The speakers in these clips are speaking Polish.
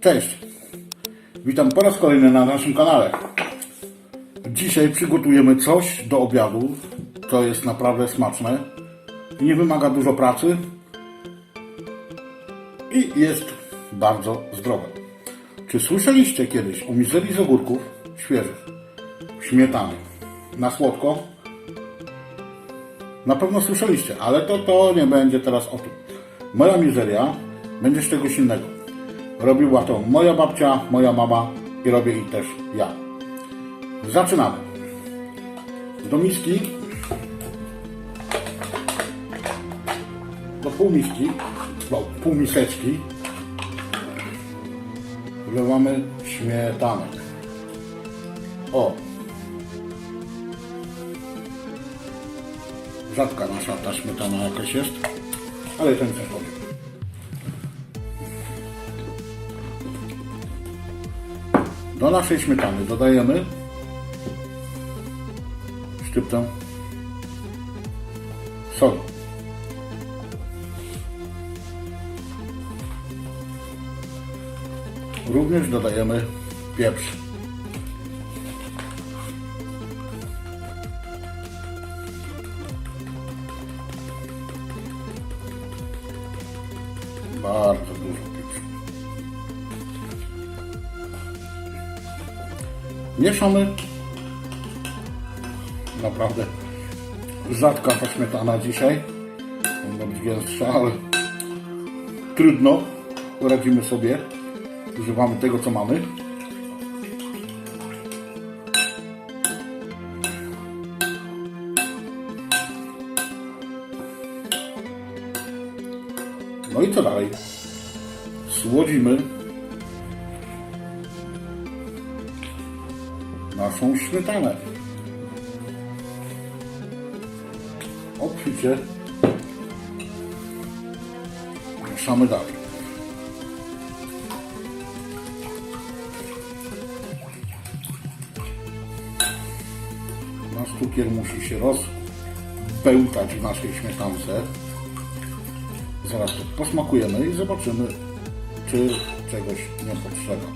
Cześć! Witam po raz kolejny na naszym kanale. Dzisiaj przygotujemy coś do obiadu, co jest naprawdę smaczne, nie wymaga dużo pracy i jest bardzo zdrowe. Czy słyszeliście kiedyś o mizerii z ogórków świeżych, śmietany, na słodko? Na pewno słyszeliście, ale to, to nie będzie teraz o tym. Moja mizeria będzie z czegoś innego. Robiła to moja babcia, moja mama i robię i też ja. Zaczynamy. Do miski do pół miski, do pół miseczki wlewamy śmietanę. O, rzadka nasza ta śmietana jakaś jest, ale. Do naszej śmietany dodajemy szczyptę soli. Również dodajemy pieprz. Bardzo dużo pieprzu. Mieszamy. Naprawdę rzadka ta śmietana dzisiaj. Być gęstsza, ale trudno. Poradzimy sobie. Używamy tego, co mamy. No i co dalej? Słodzimy naszą śmietanę. Obficie mieszamy dalej. Nasz cukier musi się rozbełtać w naszej śmietance. Zaraz to posmakujemy i zobaczymy, czy czegoś nie potrzeba.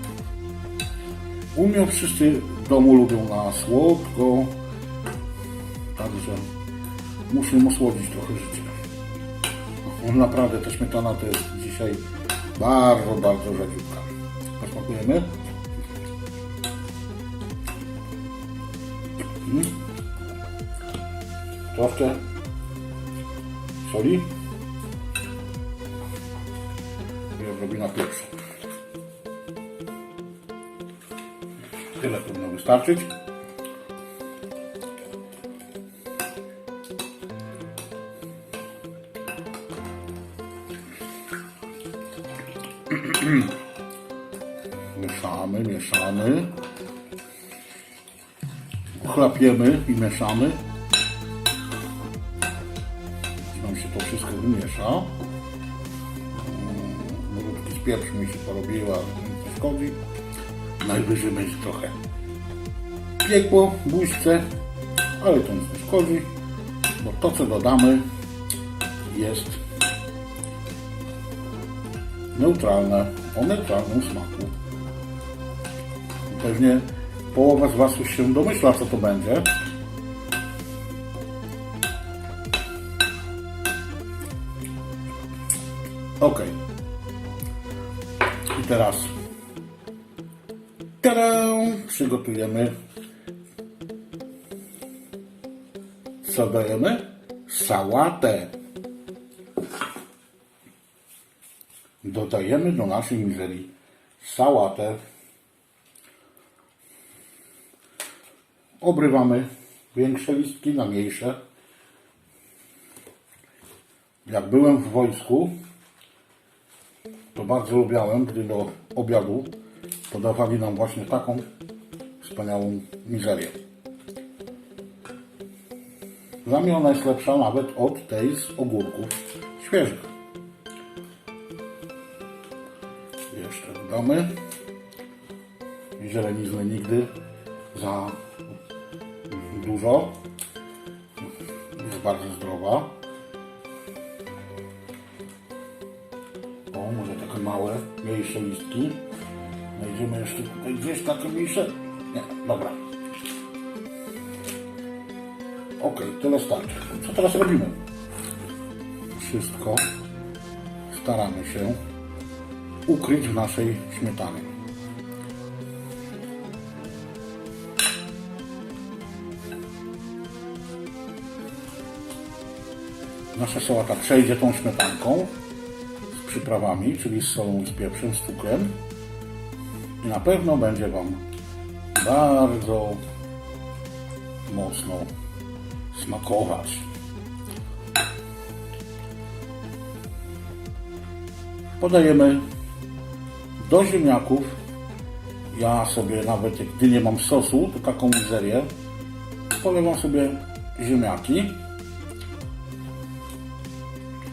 U mnie wszyscy w domu lubią na słodko, także muszę osłodzić trochę życie. No, Naprawdę ta śmietana to jest dzisiaj bardzo, bardzo rzadziutka. Posmakujemy. Mm. Troszkę soli odrobina pieprzu. Tyle powinno wystarczyć. Mieszamy, mieszamy. Chlapiemy i mieszamy. Nam się to wszystko wymiesza. Mrówki z pieprzu mi się porobiła, nic nie szkodzi. Najwyżej będzie trochę piekło w buźce, ale to nic nie szkodzi, bo to co dodamy jest neutralne, o neutralnym smaku. Pewnie połowa z Was już się domyśla, co to będzie. Ok. I teraz Tada! Przygotujemy. Co dajemy? Sałatę. Dodajemy do naszej mizerii sałatę. Obrywamy większe listki na mniejsze. Jak byłem w wojsku, to bardzo lubiałem, gdy do obiadu podawali nam właśnie taką wspaniałą mizerię. Dla mnie ona jest lepsza nawet od tej z ogórków świeżych. Jeszcze dodamy. Zielenizny nigdy za dużo. Jest bardzo zdrowa. Małe, mniejsze listki. Znajdziemy jeszcze tutaj gdzieś takie mniejsze. Nie, dobra. Ok, tyle starczy. Co teraz robimy? Wszystko staramy się ukryć w naszej śmietanie. Nasza sałata przejdzie tą śmietanką przyprawami, czyli z solą, z pieprzem, z cukrem i na pewno będzie Wam bardzo mocno smakować. Podajemy do ziemniaków. Ja sobie nawet, gdy nie mam sosu, to taką mizerię, polewam sobie ziemniaki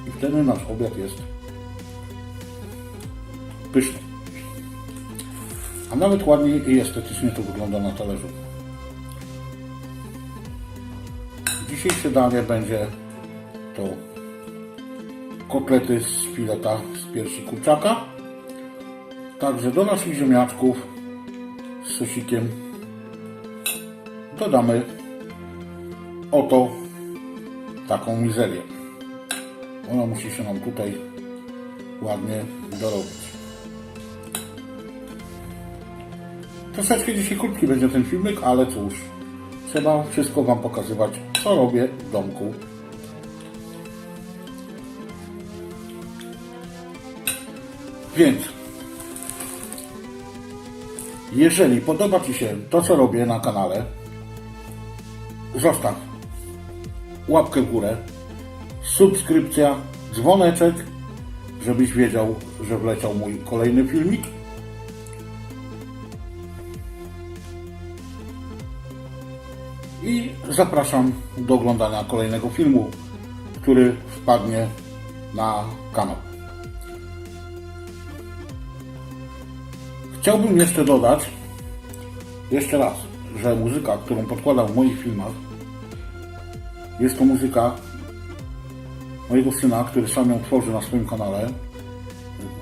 i wtedy nasz obiad jest pyszny. A nawet ładniej i estetycznie to wygląda na talerzu. Dzisiejsze danie będzie to kotlety z fileta z piersi kurczaka. Także do naszych ziemniaczków z sosikiem dodamy oto taką mizerię. Ona musi się nam tutaj ładnie dorobić. Troszeczkę dzisiaj krótki będzie ten filmik, ale cóż, trzeba wszystko Wam pokazywać, co robię w domku. Więc, jeżeli podoba Ci się to, co robię na kanale, zostaw łapkę w górę, subskrypcja, dzwoneczek, żebyś wiedział, że wleciał mój kolejny filmik. I zapraszam do oglądania kolejnego filmu, który wpadnie na kanał. Chciałbym jeszcze dodać, jeszcze raz, że muzyka, którą podkładam w moich filmach, jest to muzyka mojego syna, który sam ją tworzy na swoim kanale.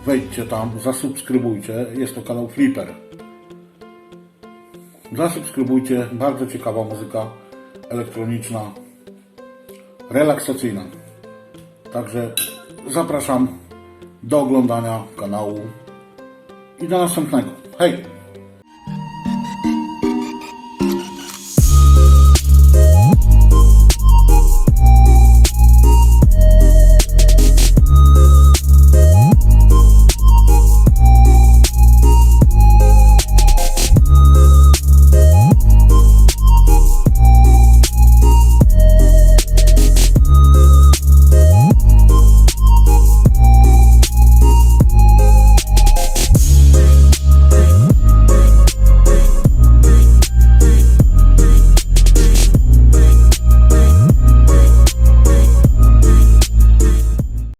Wejdźcie tam, zasubskrybujcie. Jest to kanał Flipper. Zasubskrybujcie. Bardzo ciekawa muzyka elektroniczna, relaksacyjna. Także zapraszam do oglądania kanału i do następnego. Hej!